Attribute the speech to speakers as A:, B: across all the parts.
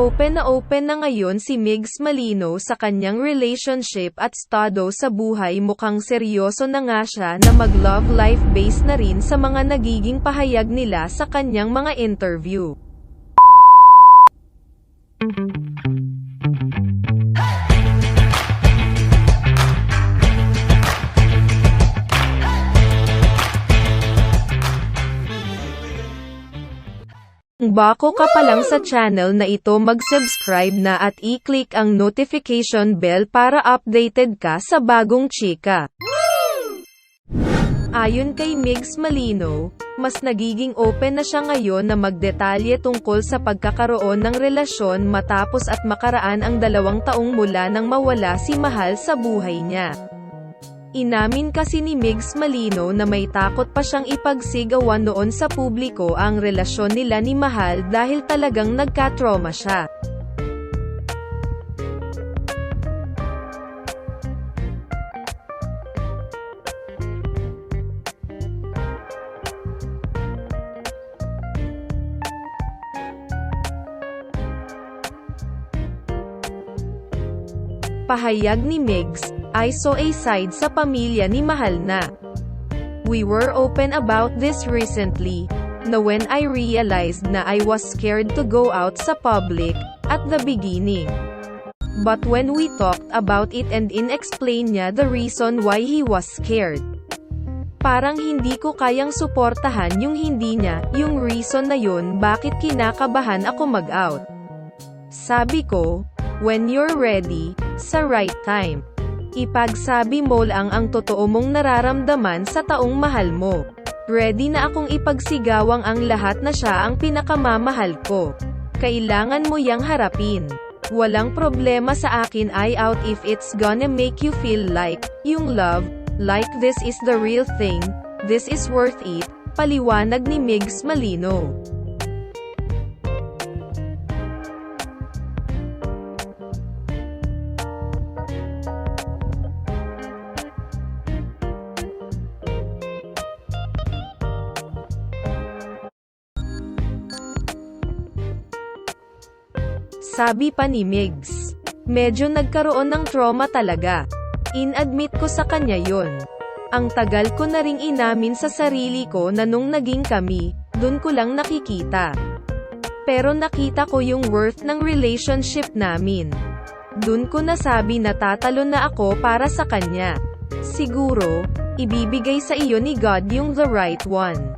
A: Open na open na ngayon si Migs Malino sa kanyang relationship at estado sa buhay mukhang seryoso na nga siya na mag-love life based na rin sa mga nagiging pahayag nila sa kanyang mga interview. Kung bako ka pa lang sa channel na ito mag-subscribe na at i-click ang notification bell para updated ka sa bagong chika. Ayon kay Migs Malino, mas nagiging open na siya ngayon na magdetalye tungkol sa pagkakaroon ng relasyon matapos at makaraan ang dalawang taong mula nang mawala si Mahal sa buhay niya. Inamin kasi ni Migs Malino na may takot pa siyang ipagsigawan noon sa publiko ang relasyon nila ni Mahal dahil talagang nagka-trauma siya. Pahayag ni Migs, I saw a side sa pamilya ni Mahal na. We were open about this recently, na when I realized na I was scared to go out sa public, at the beginning. But when we talked about it and in-explain niya the reason why he was scared. Parang hindi ko kayang suportahan yung hindi niya, yung reason na yun bakit kinakabahan ako mag-out. Sabi ko, when you're ready, sa right time. Ipagsabi mo lang ang totoo mong nararamdaman sa taong mahal mo. Ready na akong ipagsigawang ang lahat na siya ang pinakamamahal ko. Kailangan mo yang harapin. Walang problema sa akin I out if it's gonna make you feel like, yung love, like this is the real thing, this is worth it, paliwanag ni Migs Malino. Sabi pa ni Migs. Medyo nagkaroon ng trauma talaga. In-admit ko sa kanya yon. Ang tagal ko na ring inamin sa sarili ko na nung naging kami, dun ko lang nakikita. Pero nakita ko yung worth ng relationship namin. Dun ko nasabi na tatalo na ako para sa kanya. Siguro, ibibigay sa iyo ni God yung the right one.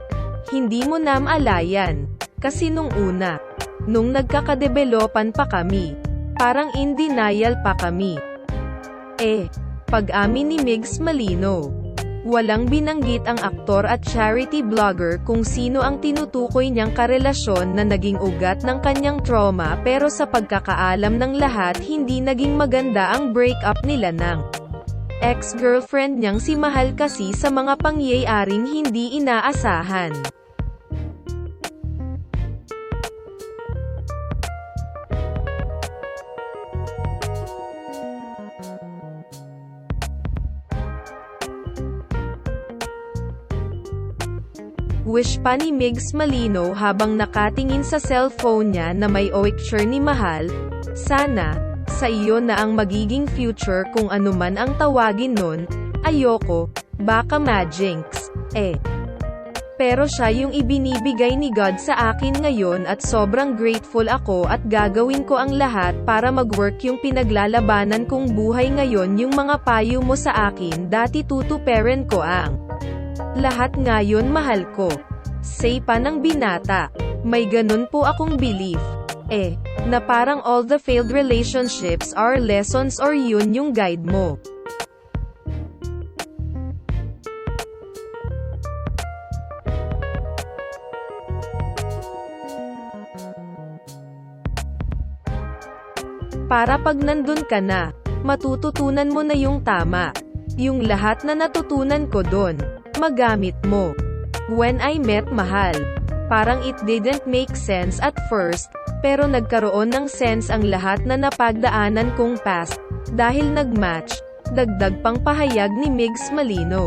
A: Hindi mo na maalayan. Kasi nung una, nung nagkakadevelopan pa kami, parang in denial pa kami. Eh, pag-amin ni Migs Malino. Walang binanggit ang aktor at charity blogger kung sino ang tinutukoy niyang karelasyon na naging ugat ng kanyang trauma pero sa pagkakaalam ng lahat hindi naging maganda ang breakup nila ng ex-girlfriend niyang si Mahal kasi sa mga pangyayaring hindi inaasahan. Wish pa ni Migs Malino habang nakatingin sa cellphone niya na may picture ni Mahal, sana, sa iyo na ang magiging future kung anuman ang tawagin nun, ayoko, baka majinx, eh. Pero siya yung ibinibigay ni God sa akin ngayon at sobrang grateful ako at gagawin ko ang lahat para mag-work yung pinaglalabanan kong buhay ngayon yung mga payo mo sa akin. Dati tutu parent ko ang lahat ngayon mahal ko. Say pa ng binata. May ganun po akong belief. Eh, na parang all the failed relationships are lessons or yun yung guide mo. Para pag nandun ka na, matututunan mo na yung tama. Yung lahat na natutunan ko doon, magamit mo. When I met Mahal, parang it didn't make sense at first, pero nagkaroon ng sense ang lahat na napagdaanan kong past, dahil nagmatch, dagdag pang pahayag ni Migs Malino.